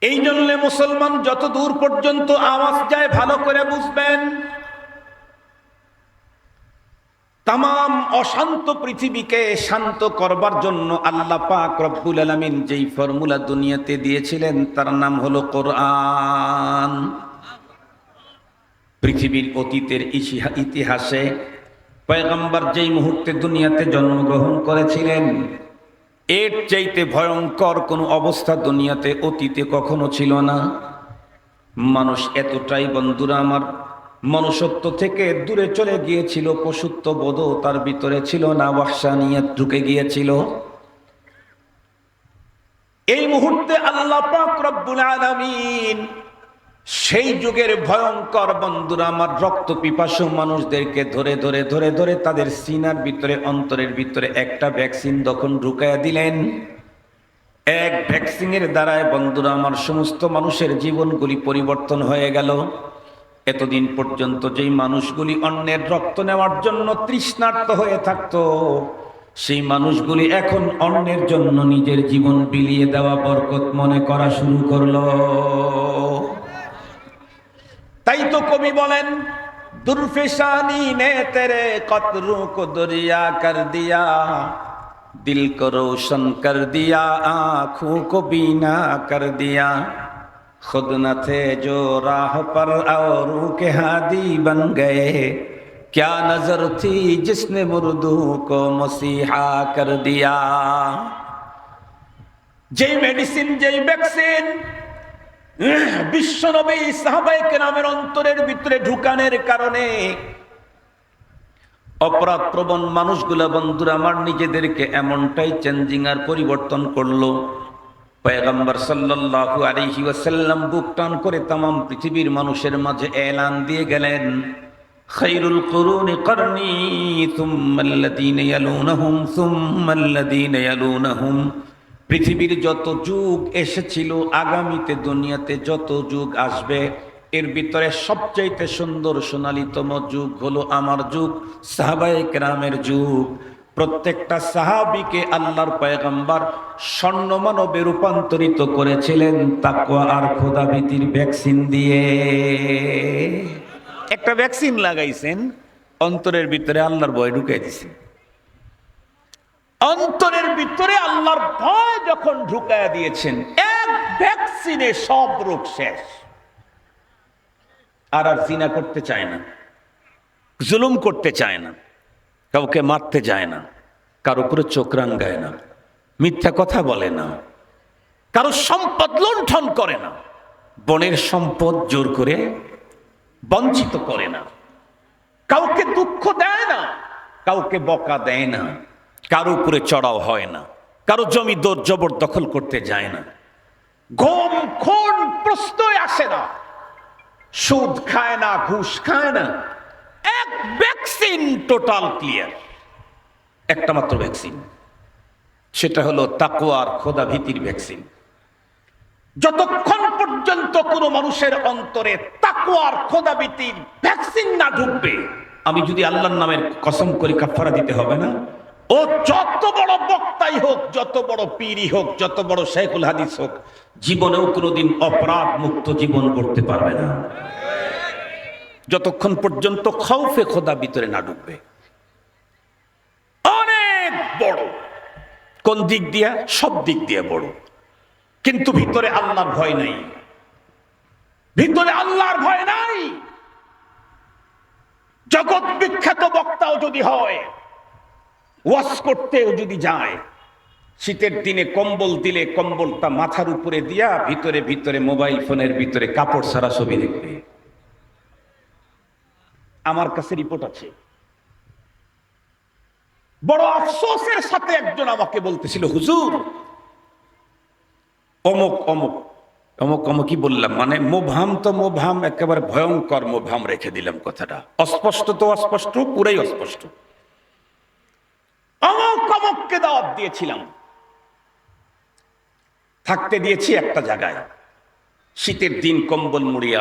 এই জন্য মুসলমান যত দূর পর্যন্ত আওয়াজ যায়, ভালো করে বুঝবেন তাম অশান্ত পৃথিবীকে শান্ত করবার জন্য আল্লাহ পাক রব্বুল আলমিন যেই ফর্মুলা দুনিয়াতে দিয়েছিলেন, তার নাম হলো কোরআন। পৃথিবীর অতীতের ইতিহা- ইতিহাসে পয়গম্বর যেই মুহূর্তে দুনিয়াতে জন্মগ্রহণ করেছিলেন এর চাইতে ভয়ঙ্কর কোনো অবস্থা দুনিয়াতে, অতীতে কখনো ছিল না। মানুষ এতটাই বন্ধুরা আমার, মনুষ্যত্ব থেকে দূরে চলে গিয়েছিল, পশুত্ব বোধও তার ভিতরে ছিল না ওয়াকসানিয়াত ঢুকে গিয়েছিল। এই মুহূর্তে আল্লাহ পাক রব্বুল আলামিন সেই যুগের ভয়ঙ্কর বন্ধুরা, আমার রক্ত পিপাসু মানুষদেরকে ধরে ধরে ধরে ধরে তাদের সিনার ভিতরে, অন্তরের ভিতরে একটা ভ্যাকসিন তখন ঢুকাইয়া দিলেন। এক ভ্যাকসিনের দ্বারায় বন্ধুরা, আমার সমস্ত মানুষের জীবনগুলি পরিবর্তন হয়ে গেল। এতদিন পর্যন্ত যেই মানুষগুলি অন্যের রক্ত নেওয়ার জন্য তৃষ্ণার্ত হয়ে থাকতো, সেই মানুষগুলি এখন অন্যের জন্য নিজের জীবন বিলিয়ে দেওয়া বরকত মনে করা শুরু করল। তাই তো কবি বলেন দুর্ফেশানি নে তেরে কতরু কো দরিয়া কর দিয়া दिल को रोशन कर दिया आंखों को बीना कर दिया खुद न थे जो राह पर औरों के हादी बन गए क्या नजर थी जिसने मुर्दू को मसीहा कर दिया যেই মেডিসিন যেই ভ্যাকসিন বিশ্বনবী সাহাবাইকে নামের অন্তরের ভিতরে ঢুকানের কারণে অপরাধ প্রবণ মানুষগুলা বন্ধুরা আমার নিজেদেরকে এমনটাই চেঞ্জিং আর পরিবর্তন করল। পয়গম্বর আলাইহি ওয়াসাল্লাম বুক টান করে তাম পৃথিবীর মানুষের মাঝে এলান দিয়ে গেলেন। খাইরুল কুরুনি করনি, সুম্মাল্লাযীনা ইয়ালুনাহুম সুম্মাল্লাযীনা ইয়ালুনাহুম। পৃথিবীর যত যুগ এসেছিল, আগামীতে দুনিয়াতে যত যুগ আসবে, এর ভিতরে সবচাইতে সুন্দর সোনালীতম যুগ হলো আমার যুগ, সাহাবায়ে কেরামের যুগ। প্রত্যেকটা সাহাবিকে আল্লাহর পয়গম্বর স্বর্ণ মানবে রূপান্তরিত করেছিলেন তাকুয়া আর খোদাভীতির ভ্যাকসিন দিয়ে। একটা ভ্যাকসিন লাগাইছেন, অন্তরের ভিতরে আল্লাহর ভয় ঢুকে দিছেন অন্তরের ভিতরে আল্লাহর ভয় যখন ঢুকায়া দিয়েছেন, এক ভ্যাকসিনে সব রোগ শেষ। আর আর জিনা করতে চায় না, জুলুম করতে চায় না, কাউকে মারতে যায় না, কারও উপরে চোখ রাঙ্গায় না, মিথ্যা কথা বলে না, কারও সম্পদ লুণ্ঠন করে না, বনের সম্পদ জোর করে বঞ্চিত করে না, কাউকে দুঃখ দেয় না, কাউকে বকা দেয় না। কারও উপরে চড়াও হয় না। কারও জমি দর জবর দখল করতে যায় না। গম খুন, প্রশ্নই আসে না। সুদ খায় না, ঘুষ খায় না। এক ভ্যাকসিন টোটাল ক্লিয়ার একটা মাত্র ভ্যাকসিন সেটা হলো তাকুয়ার খোদা ভীতির ভ্যাকসিন যতক্ষণ পর্যন্ত কোনো মানুষের অন্তরে তাকুয়ার খোদা ভীতির ভ্যাকসিন না ঢুকবে, আমি যদি আল্লাহর নামের কসম করে কাফারা দিতে হবে না ও যত বড় বক্তাই হোক, যত বড় পীরই হোক, যত বড় শেখুল হাদিস হোক, জীবনেও কোনোদিন অপরাধ মুক্ত জীবন করতে পারবে না। যতক্ষণ পর্যন্ত খাউফে খোদা ভিতরে না ঢুকবে। অনেক বড়। কোন দিক দিয়া? সব দিক দিয়ে বড়। কিন্তু ভিতরে আল্লাহর ভয় নাই। ভিতরে আল্লাহর ভয় নাই। জগৎ বিখ্যাত বক্তাও যদি হয় ওয়াশ করতেও যদি যায়, শীতের দিনে কম্বল দিলে কম্বলটা মাথার উপরে দিয়া ভিতরে ভিতরে মোবাইল ফোনের ভিতরে কাপড় ছাড়া ছবি দেখবে। আমার কাছে রিপোর্ট আছে। বড় আফসোসের সাথে একজন আমাকে বলতেছিল, হুজুর, অমুক অমুক অমুক অমুকই বললাম? মানে মোভাম তো মোভাম, একেবারে ভয়ঙ্কর মোভাম রেখে দিলাম কথাটা। অস্পষ্ট তো অস্পষ্ট, পুরাই অস্পষ্ট। অমুককে দাওয়াত দিয়েছিলাম। থাকতে দিয়েছি একটা জায়গায়। শীতের দিন কম্বল মুড়িয়া